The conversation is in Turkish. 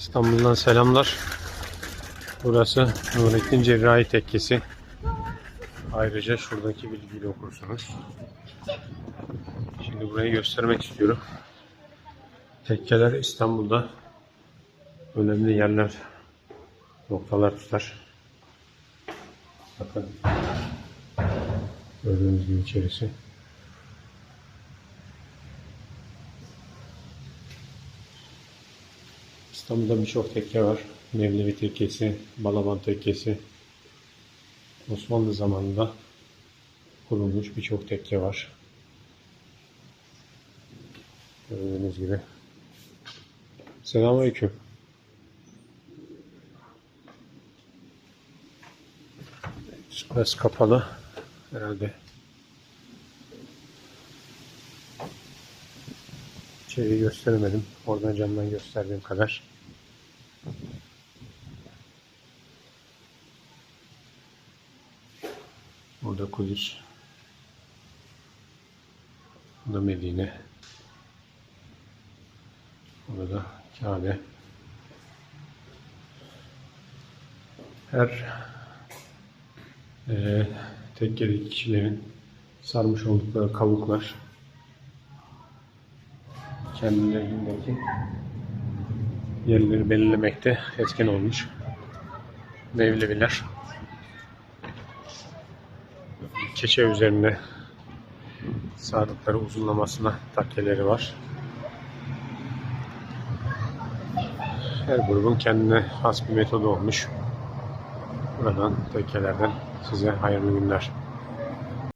İstanbul'dan selamlar. Burası Nurettin Cerrahi Tekkesi. Ayrıca şuradaki bilgiyi okursunuz. Şimdi burayı göstermek istiyorum. Tekkeler İstanbul'da önemli yerler, noktalar tutar. Bakın. Gördüğünüz gibi içerisi. İstanbul'da birçok tekke var. Mevlevi Tekkesi, Balaban Tekkesi. Osmanlı zamanında kurulmuş birçok tekke var. Gördüğünüz gibi. Selamünaleyküm. Burası kapalı. Herhalde. İçeriği gösteremedim. Oradan camdan gösterdiğim kadar. Burada Kudüs. Burada Medine. Burada da Kabe. Her eee tekkedeki kişilerin sarmış oldukları kavuklar kendilerindeki yerleri belirlemekte etken olmuş. Mevleviler keçe üzerine sardıkları uzunlamasına takkeleri var. Her grubun kendine has bir metodu olmuş. Buradan tekkelerden size hayırlı günler.